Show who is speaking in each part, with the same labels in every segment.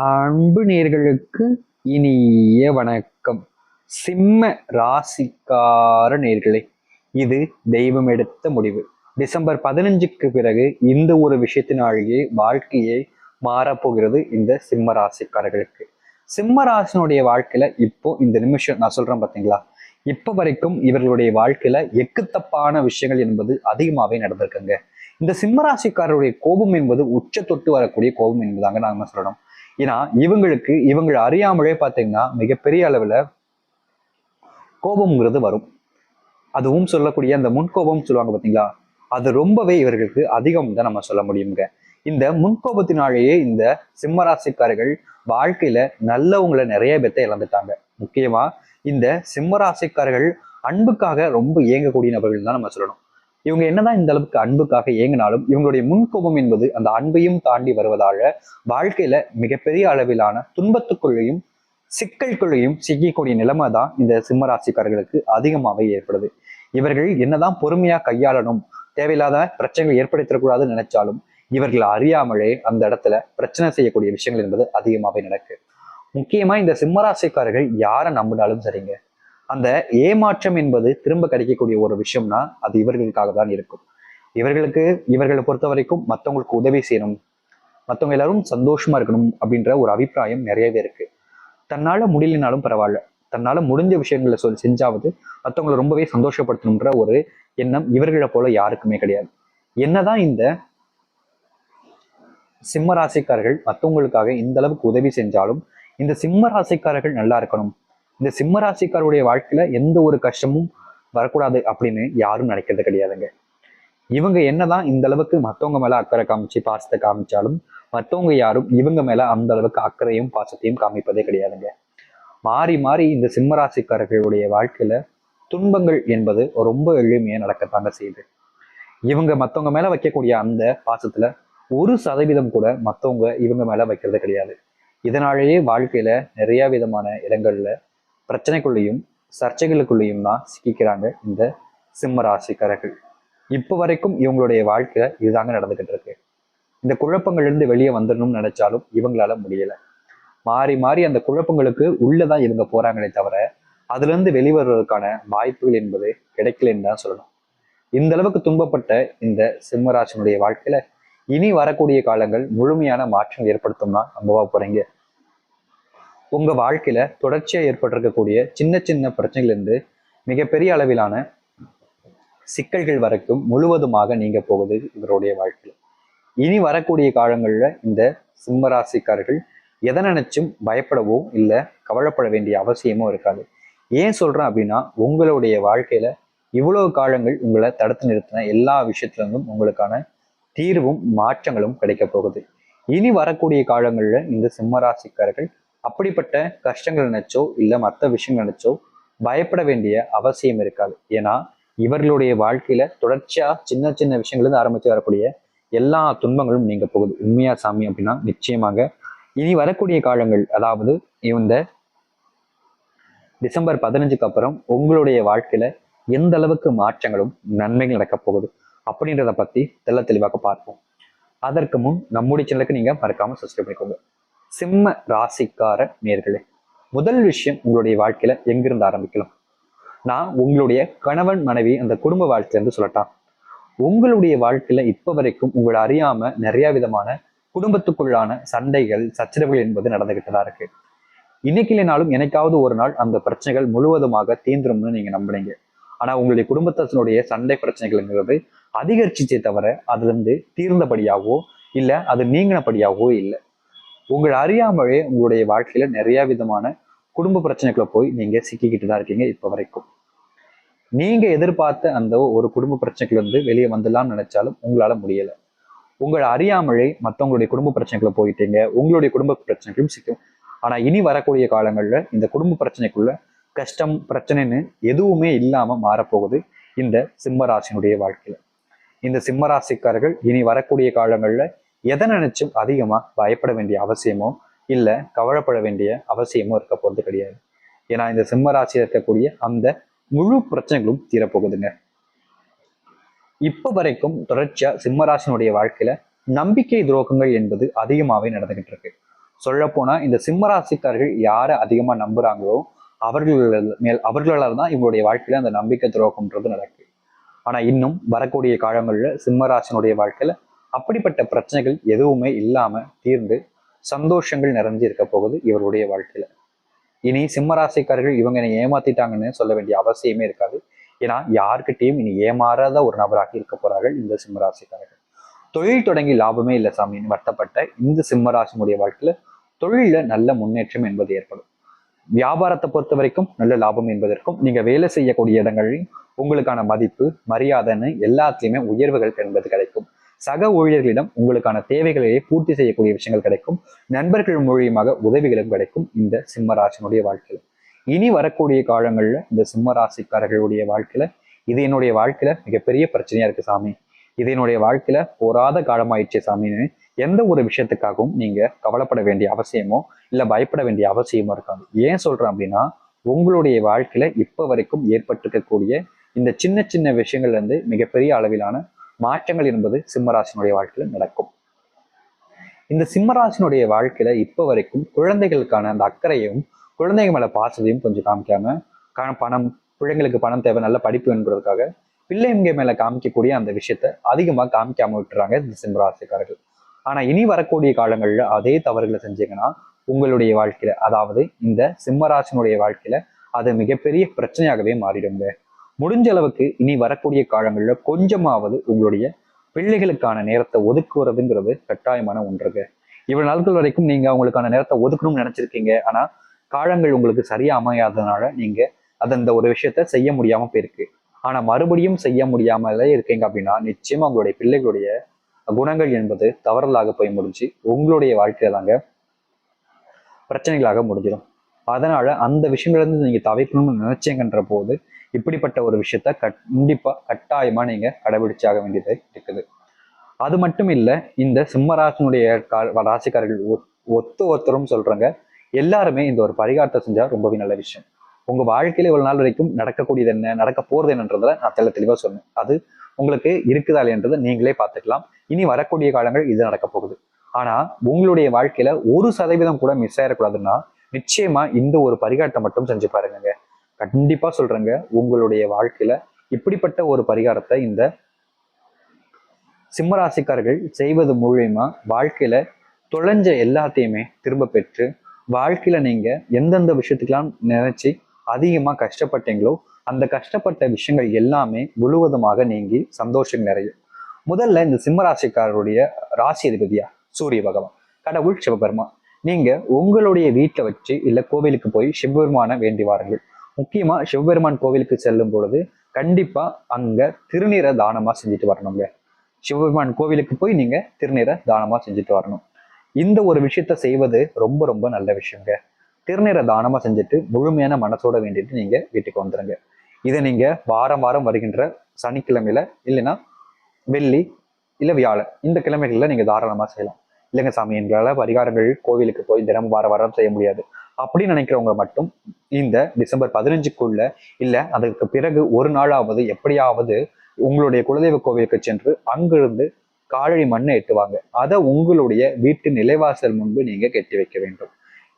Speaker 1: அன்பு நேர்களுக்கு இனிய வணக்கம். சிம்ம ராசிக்கார நேர்களை இது தெய்வம் எடுத்த முடிவு. டிசம்பர் பதினஞ்சுக்கு பிறகு இந்த ஒரு விஷயத்தினாலேயே வாழ்க்கையை மாறப்போகிறது இந்த சிம்ம ராசிக்காரர்களுக்கு. சிம்ம ராசினுடைய வாழ்க்கையில இப்போ இந்த நிமிஷம் நான் சொல்றேன் பாத்தீங்களா? இப்ப வரைக்கும் இவர்களுடைய வாழ்க்கையில எக்குத்தப்பான விஷயங்கள் என்பது அதிகமாகவே நடந்திருக்குங்க. இந்த சிம்ம ராசிக்காரருடைய கோபம் என்பது உச்ச தொட்டு வரக்கூடிய கோபம் என்பதாங்க நாம சொல்லணும். ஏன்னா இவங்களுக்கு இவங்களை அறியாமலே பார்த்தீங்கன்னா மிகப்பெரிய அளவில் கோபம்ங்கிறது வரும். அதுவும் சொல்லக்கூடிய அந்த முன்கோபம் சொல்லுவாங்க பார்த்தீங்களா? அது ரொம்பவே இவர்களுக்கு அதிகம் தான் நம்ம சொல்ல முடியுங்க இந்த முன்கோபத்தினாலேயே இந்த சிம்மராசிக்காரர்கள் வாழ்க்கையில நல்லவங்களை நிறைய பேர்த்த இழந்துட்டாங்க. முக்கியமா இந்த சிம்மராசிக்காரர்கள் அன்புக்காக ரொம்ப இயங்கக்கூடிய நபர்கள் தான் நம்ம சொல்லணும். இவங்க என்னதான் இந்த அளவுக்கு அன்புக்காக ஏங்கினாலும் இவங்களுடைய முன்கோபம் என்பது அந்த அன்பையும் தாண்டி வருவதால வாழ்க்கையில மிகப்பெரிய அளவிலான துன்பத்துக்குள்ளேயும் சிக்கல்குள்ளேயும் சிக்கக்கூடிய நிலைமை தான் இந்த சிம்மராசிக்காரர்களுக்கு அதிகமாகவே ஏற்படுது. இவர்கள் என்னதான் பொறுமையா கையாளணும் தேவையில்லாத பிரச்சனைகள் ஏற்படுத்தக்கூடாதுன்னு நினைச்சாலும் இவர்கள் அறியாமலே அந்த இடத்துல பிரச்சனை செய்யக்கூடிய விஷயங்கள் என்பது அதிகமாகவே நடக்கு. முக்கியமா இந்த சிம்மராசிக்காரர்கள் யாரை நம்பினாலும் சரிங்க. அந்த ஏமாற்றம் என்பது திரும்ப கிடைக்கக்கூடிய ஒரு விஷயம்னா அது இவர்களுக்காக தான் இருக்கும். இவர்களுக்கு இவர்களை பொறுத்த வரைக்கும் மற்றவங்களுக்கு உதவி செய்யணும் மற்றவங்க எல்லாரும் சந்தோஷமா இருக்கணும் அப்படின்ற ஒரு அபிப்பிராயம் நிறையவே இருக்கு. தன்னால முடியலனாலும் பரவாயில்ல. தன்னால முடிஞ்ச விஷயங்களை சொல் செஞ்சாவது மற்றவங்களை ரொம்பவே சந்தோஷப்படுத்தணுன்ற ஒரு எண்ணம் இவர்களை போல யாருக்குமே கிடையாது. என்னதான் இந்த சிம்ம ராசிக்காரர்கள் மற்றவங்களுக்காக இந்த அளவுக்கு உதவி செஞ்சாலும் இந்த சிம்ம ராசிக்காரர்கள் நல்லா இருக்கணும். இந்த சிம்மராசிக்காரருடைய வாழ்க்கையில எந்த ஒரு கஷ்டமும் வரக்கூடாது அப்படின்னு யாரும் நினைக்கிறது கிடையாதுங்க. இவங்க என்னதான் இந்த அளவுக்கு மற்றவங்க மேல அக்கறை காமிச்சு பாசத்தை காமிச்சாலும் மற்றவங்க யாரும் இவங்க மேல அந்த அளவுக்கு அக்கறையும் பாசத்தையும் காமிப்பதே கிடையாதுங்க. மாறி மாறி இந்த சிம்ம ராசிக்காரர்களுடைய வாழ்க்கையில துன்பங்கள் என்பது ரொம்ப எளிமையா நடக்கத்தாங்க செய்யுது. இவங்க மற்றவங்க மேல வைக்கக்கூடிய அந்த பாசத்துல ஒரு சதவீதம் கூட மற்றவங்க இவங்க மேல வைக்கிறது கிடையாது. இதனாலேயே வாழ்க்கையில நிறைய விதமான இடங்கள்ல பிரச்சனைக்குள்ளேயும் சர்ச்சைகளுக்குள்ளேயும் தான் சிக்கிக்கிறாங்க இந்த சிம்ம ராசிக்காரர்கள் இப்போ வரைக்கும் இவங்களுடைய வாழ்க்கை இதுதாங்க நடந்துகிட்டு இருக்கு. இந்த குழப்பங்கள்லேருந்து வெளியே வந்துடணும்னு நினைச்சாலும் இவங்களால முடியல. மாறி மாறி அந்த குழப்பங்களுக்கு உள்ளதான் இவங்க போறாங்களே தவிர அதுலேருந்து வெளிவருவதற்கான வாய்ப்புகள் என்பது கிடைக்கலன்னு தான் சொல்லணும். இந்த அளவுக்கு துன்பப்பட்ட இந்த சிம்மராசனுடைய வாழ்க்கையில இனி வரக்கூடிய காலங்கள் முழுமையான மாற்றம் ஏற்படுத்தும்னா நம்பவா போறீங்க? உங்கள் வாழ்க்கையில் தொடர்ச்சியாக ஏற்பட்டிருக்கக்கூடிய சின்ன சின்ன பிரச்சனையிலேருந்து மிகப்பெரிய அளவிலான சிக்கல்கள் வரைக்கும் முழுவதுமாக நீங்கள் போகுது இவருடைய வாழ்க்கையில். இனி வரக்கூடிய காலங்களில் இந்த சிம்மராசிக்காரர்கள் எதை நினைச்சும் பயப்படவோ இல்லை கவலைப்பட வேண்டிய அவசியமோ இருக்காது. ஏன் சொல்கிறேன் அப்படின்னா உங்களுடைய வாழ்க்கையில் இவ்வளவு காலங்கள் உங்களை தடுத்து நிறுத்தின எல்லா விஷயத்துல இருந்தும் உங்களுக்கான தீர்வும் மாற்றங்களும் கிடைக்க போகுது. இனி வரக்கூடிய காலங்களில் இந்த சிம்மராசிக்காரர்கள் அப்படிப்பட்ட கஷ்டங்கள் நினைச்சோ இல்லை மற்ற விஷயங்கள் நினைச்சோ பயப்பட வேண்டிய அவசியம் இருக்காது. ஏன்னா இவர்களுடைய வாழ்க்கையில தொடர்ச்சியா சின்ன சின்ன விஷயங்கள்லேருந்து ஆரம்பித்து ஆரம்பிச்சு வரக்கூடிய எல்லா துன்பங்களும் நீங்க போகுது. உண்மையா சாமி அப்படின்னா நிச்சயமாக இனி வரக்கூடிய காலங்கள் அதாவது இந்த டிசம்பர் பதினஞ்சுக்கு அப்புறம் உங்களுடைய வாழ்க்கையில எந்த அளவுக்கு மாற்றங்களும் நன்மைகள் நடக்க போகுது அப்படின்றத பத்தி தெல்ல தெளிவாக பார்ப்போம். அதற்கு முன் நம்முடைய சேனலுக்கு நீங்க மறக்காம சப்ஸ்கிரைப் பண்ணிக்கோங்க. சிம்ம ராசிக்கார நேர்களே முதல் விஷயம் உங்களுடைய வாழ்க்கையில எங்கிருந்து ஆரம்பிக்கலாம்? நான் உங்களுடைய கணவன் மனைவி அந்த குடும்ப வாழ்க்கையிலிருந்து சொல்லட்டான் உங்களுடைய வாழ்க்கையில இப்ப வரைக்கும் உங்களை அறியாம நிறைய விதமான குடும்பத்துக்குள்ளான சண்டைகள் சச்சரவுகள் என்பது நடந்துகிட்டு தான் இருக்கு. இன்னைக்கு இல்லைனாலும் எனக்காவது ஒரு நாள் அந்த பிரச்சனைகள் முழுவதுமாக தீந்துரும்னு நீங்க நம்புனீங்க. ஆனா உங்களுடைய குடும்பத்தினுடைய சண்டை பிரச்சனைகள்ங்கிறது அதிகரிச்சிச்சே தவிர அதுல இருந்து தீர்ந்தபடியாகவோ இல்ல அது நீங்கினபடியாகவோ இல்லை. உங்கள் அறியாமலே உங்களுடைய வாழ்க்கையில நிறைய விதமான குடும்ப பிரச்சனைக்குள்ள போய் நீங்க சிக்கிக்கிட்டு தான் இருக்கீங்க இப்ப வரைக்கும். நீங்க எதிர்பார்த்த அந்த ஒரு குடும்ப பிரச்சனைக்குள்ள இருந்து வெளியே வந்துடலாம்னு நினைச்சாலும் உங்களால முடியல. உங்களை அறியாமலே மற்றவங்களுடைய குடும்ப பிரச்சனைக்குள்ள போயிட்டீங்க. உங்களுடைய குடும்ப பிரச்சனைகளும் சிக்கும். ஆனா இனி வரக்கூடிய காலங்கள்ல இந்த குடும்ப பிரச்சனைக்குள்ள கஷ்டம் பிரச்சனைன்னு எதுவுமே இல்லாம மாறப்போகுது இந்த சிம்மராசினுடைய வாழ்க்கையில. இந்த சிம்மராசிக்காரர்கள் இனி வரக்கூடிய காலங்கள்ல எதை நினைச்சும் அதிகமா பயப்பட வேண்டிய அவசியமோ இல்ல கவலைப்பட வேண்டிய அவசியமோ இருக்க போறது கிடையாது. ஏன்னா இந்த சிம்ம ராசியில் இருக்கக்கூடிய அந்த முழு பிரச்சனைகளும் தீரப்போகுதுங்க. இப்ப வரைக்கும் தொடர்ச்சியா சிம்மராசினுடைய வாழ்க்கையில நம்பிக்கை துரோகங்கள் என்பது அதிகமாவே நடந்துகிட்டு இருக்கு சொல்லப்போனா இந்த சிம்மராசிக்காரர்கள் யாரை அதிகமா நம்புறாங்களோ அவர்கள் மேல் அவர்களால் தான் இவங்களுடைய வாழ்க்கையில அந்த நம்பிக்கை துரோகம்ன்றது நடக்குது. ஆனா இன்னும் வரக்கூடிய காலங்களில் சிம்மராசினுடைய வாழ்க்கையில அப்படிப்பட்ட பிரச்சனைகள் எதுவுமே இல்லாம தீர்ந்து சந்தோஷங்கள் நிறைஞ்சு இருக்க போகுது இவருடைய வாழ்க்கையில. இனி சிம்மராசிக்காரர்கள் இவங்க என்னை ஏமாத்திட்டாங்கன்னு சொல்ல வேண்டிய அவசியமே இருக்காது. ஏன்னா யாருக்கிட்டையும் இனி ஏமாறாத ஒரு நபராக இருக்க போறார்கள் இந்த சிம்மராசிக்காரர்கள். தொழில் தொடங்கி லாபமே இல்லை சாமின்னு வருத்தப்பட்ட இந்த சிம்மராசினுடைய வாழ்க்கையில தொழில நல்ல முன்னேற்றம் என்பது ஏற்படும். வியாபாரத்தை பொறுத்த வரைக்கும் நல்ல லாபம் என்பதற்கும் நீங்க வேலை செய்யக்கூடிய இடங்களில் உங்களுக்கான மதிப்பு மரியாதைன்னு எல்லாத்துலயுமே உயர்வுகள் என்பது கிடைக்கும். சக ஊழியர்களிடம் உங்களுக்கான தேவைகளையே பூர்த்தி செய்யக்கூடிய விஷயங்கள் கிடைக்கும். நண்பர்கள் மூலியமாக உதவிகளும் கிடைக்கும் இந்த சிம்மராசினுடைய வாழ்க்கையில். இனி வரக்கூடிய காலங்கள்ல இந்த சிம்மராசிக்காரர்களுடைய வாழ்க்கையில இது என்னுடைய வாழ்க்கையில மிகப்பெரிய பிரச்சனையா இருக்கு சாமி. இது என்னுடைய வாழ்க்கையில போராத காலமாயிடுச்சு சாமின்னு எந்த ஒரு விஷயத்துக்காகவும் நீங்க கவலைப்பட வேண்டிய அவசியமோ இல்ல பயப்பட வேண்டிய அவசியமோ இருக்காது. ஏன் சொல்றேன் அப்படின்னா உங்களுடைய வாழ்க்கையில இப்ப வரைக்கும் ஏற்பட்டிருக்கக்கூடிய இந்த சின்ன சின்ன விஷயங்கள்ல இருந்து மிகப்பெரிய அளவிலான மாற்றங்கள் என்பது சிம்மராசினுடைய வாழ்க்கையில நடக்கும். இந்த சிம்மராசினுடைய வாழ்க்கையில இப்ப வரைக்கும் குழந்தைகளுக்கான அந்த அக்கறையும் குழந்தைங்க மேல பாசத்தையும் கொஞ்சம் காமிக்காம க- பணம் பிள்ளைங்களுக்கு பணம் தேவை நல்ல படிப்பு என்பதற்காக பிள்ளைங்க மேல காமிக்கக்கூடிய அந்த விஷயத்த அதிகமா காமிக்காம விட்டுறாங்க இந்த சிம்மராசிக்காரர்கள். ஆனா இனி வரக்கூடிய காலங்கள்ல அதே தவறுகளை செஞ்சீங்கன்னா உங்களுடைய வாழ்க்கையில அதாவது இந்த சிம்மராசினுடைய வாழ்க்கையில அது மிகப்பெரிய பிரச்சனையாகவே மாறிடுங்க. முடிஞ்ச அளவுக்கு இனி வரக்கூடிய காலங்கள்ல கொஞ்சமாவது உங்களுடைய பிள்ளைகளுக்கான நேரத்தை ஒதுக்குறதுங்கிறது கட்டாயமான ஒன்றுங்க. இவ்வளவு நாட்கள் வரைக்கும் நீங்க அவங்களுக்கான நேரத்தை ஒதுக்கணும்னு நினைச்சிருக்கீங்க. ஆனா காலங்கள் உங்களுக்கு சரியா அமையாததுனால நீங்க அது அந்த ஒரு விஷயத்த செய்ய முடியாம போயிருக்கு. ஆனா மறுபடியும் செய்ய முடியாமலே இருக்கீங்க அப்படின்னா நிச்சயமா உங்களுடைய பிள்ளைகளுடைய குணங்கள் என்பது தவறலாக போய் முடிஞ்சு உங்களுடைய வாழ்க்கையில தாங்க பிரச்சனைகளாக முடிஞ்சிடும் அதனால அந்த விஷயங்கள்ல இருந்து நீங்க தவிர்க்கணும்னு நினைச்சீங்கன்ற போது இப்படிப்பட்ட ஒரு விஷயத்த கண்டிப்பா கட்டாயமா நீங்க கடைபிடிச்சாக வேண்டியது இருக்குது. அது மட்டும் இல்ல இந்த சிம்மராசனுடைய ராசிக்காரர்கள் ஒத்து ஒருத்தரும் சொல்றாங்க எல்லாருமே இந்த ஒரு பரிகாரத்தை செஞ்சா ரொம்பவே நல்ல விஷயம். உங்க வாழ்க்கையில இவ்வளவு நாள் வரைக்கும் நடக்கக்கூடியது என்ன நடக்க போறது என்னன்றதுல நான் தெள்ள தெளிவா சொன்னேன். அது உங்களுக்கு இருக்குதா இல்லைன்றதை நீங்களே பார்த்துக்கலாம். இனி வரக்கூடிய காலங்கள் இது நடக்க போகுது. ஆனா உங்களுடைய வாழ்க்கையில ஒரு சதவீதம் கூட மிஸ் ஆயிடக்கூடாதுன்னா நிச்சயமா இந்த ஒரு பரிகாரத்தை மட்டும் செஞ்சு பாருங்க கண்டிப்பா சொல்றேங்க. உங்களுடைய வாழ்க்கையில இப்படிப்பட்ட ஒரு பரிகாரத்தை இந்த சிம்மராசிக்காரர்கள் செய்வது மூலயமா வாழ்க்கையில தொலைஞ்ச எல்லாத்தையுமே திரும்ப பெற்று வாழ்க்கையில நீங்க எந்தெந்த விஷயத்துக்கெல்லாம் நினைச்சு அதிகமா கஷ்டப்பட்டீங்களோ அந்த கஷ்டப்பட்ட விஷயங்கள் எல்லாமே முழுவதுமாக நீங்கி சந்தோஷம் நிறையும். முதல்ல இந்த சிம்மராசிக்காரருடைய ராசி அதிபதியா? சூரிய பகவான். கடவுள் சிவபெருமான். நீங்க உங்களுடைய வீட்டில் வச்சு இல்ல கோவிலுக்கு போய் சிவபெருமானை வேண்டி வாருங்கள். முக்கியமா சிவபெருமான் கோவிலுக்கு செல்லும் பொழுது கண்டிப்பா அங்க திருநீரை தானமா செஞ்சுட்டு வரணுங்க. சிவபெருமான் கோவிலுக்கு போய் நீங்க திருநீரை தானமா செஞ்சுட்டு வரணும். இந்த ஒரு விஷயத்த செய்வது ரொம்ப ரொம்ப நல்ல விஷயங்க. திருநீரை தானமா செஞ்சுட்டு முழுமையான மனசோட வேண்டிட்டு நீங்க வீட்டுக்கு வந்துருங்க. இதை நீங்க வாரம் வாரம் வருகின்ற சனிக்கிழமையில இல்லைன்னா வெள்ளி இல்ல வியாழன் இந்த கிழமைகளில் நீங்க தாராளமா செய்யலாம். இல்லைங்க சாமி எங்களால் பரிகாரங்கள் கோவிலுக்கு போய் தினமும் வார வாரம் செய்ய முடியாது. அப்படின்னு நினைக்கிறவங்க மட்டும் இந்த டிசம்பர் பதினஞ்சுக்குள்ள இல்ல அதற்கு பிறகு ஒரு நாளாவது எப்படியாவது உங்களுடைய குலதெய்வ கோவிலுக்கு சென்று அங்கிருந்து காலடி மண்ணை எட்டுவாங்க. அதை உங்களுடைய வீட்டு நிலைவாசல் முன்பு நீங்க கட்டி வைக்க வேண்டும்.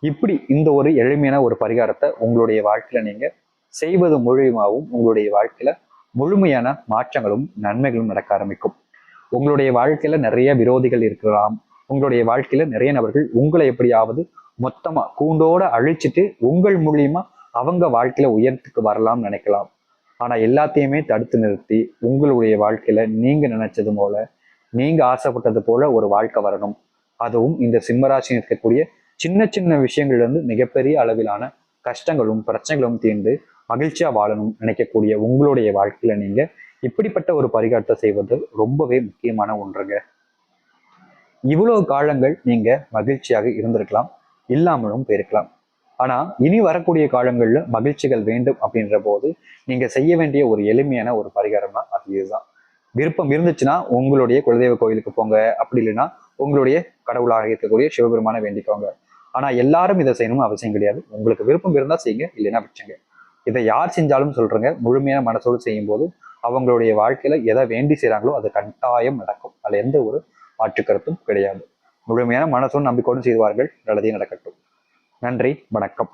Speaker 1: இப்படி இந்த ஒரு எளிமையான ஒரு பரிகாரத்தை உங்களுடைய வாழ்க்கையில நீங்க செய்வது மூலியமாகவும் உங்களுடைய வாழ்க்கையில முழுமையான மாற்றங்களும் நன்மைகளும் நடக்க ஆரம்பிக்கும். உங்களுடைய வாழ்க்கையில நிறைய விரோதிகள் இருக்கலாம். உங்களுடைய வாழ்க்கையில நிறைய நபர்கள் உங்களை எப்படியாவது மொத்தமா கூண்டோட அழிச்சிட்டு உங்கள் மூலியமா அவங்க வாழ்க்கையில உயரத்துக்கு வரலாம்னு நினைக்கலாம். ஆனா எல்லாத்தையுமே தடுத்து நிறுத்தி உங்களுடைய வாழ்க்கையில நீங்க நினைச்சது போல நீங்க ஆசைப்பட்டது போல ஒரு வாழ்க்கை வரணும். அதுவும் இந்த சிம்மராசியில் இருக்கக்கூடிய சின்ன சின்ன விஷயங்கள்ல இருந்து மிகப்பெரிய அளவிலான கஷ்டங்களும் பிரச்சனைகளும் தீர்ந்து மகிழ்ச்சியா வாழணும் நினைக்கக்கூடிய உங்களுடைய வாழ்க்கையில நீங்க இப்படிப்பட்ட ஒரு பரிகாரத்தை செய்வது ரொம்பவே முக்கியமான ஒன்றுங்க. இவ்வளவு காலங்கள் நீங்க மகிழ்ச்சியாக இருந்திருக்கலாம். இல்லாமலும் போயிருக்கலாம். ஆனா இனி வரக்கூடிய காலங்கள்ல மகிழ்ச்சிகள் வேண்டும் அப்படின்ற போது நீங்க செய்ய வேண்டிய ஒரு எளிமையான ஒரு பரிகாரம்னா அது இதுதான். விருப்பம் இருந்துச்சுன்னா உங்களுடைய குலதெய்வ கோயிலுக்கு போங்க. அப்படி இல்லைன்னா உங்களுடைய கடவுளாக இருக்கக்கூடிய சிவபெருமான வேண்டிக்கோங்க. ஆனா எல்லாரும் இதை செய்யணும்னு அவசியம் கிடையாது. உங்களுக்கு விருப்பம் இருந்தா செய்யுங்க இல்லைன்னா வச்சுங்க இதை யார் செஞ்சாலும் சொல்றேங்க. முழுமையான மனசோடு செய்யும் போது அவங்களுடைய வாழ்க்கையில எதை வேண்டி செய்யறாங்களோ அது கட்டாயம் நடக்கும். அதுல எந்த ஒரு மாற்று கருத்தும் கிடையாது. முழுமையான மனசும் நம்பிக்கையோடும் செய்வார்கள் நல்லதே நடக்கட்டும். நன்றி வணக்கம்.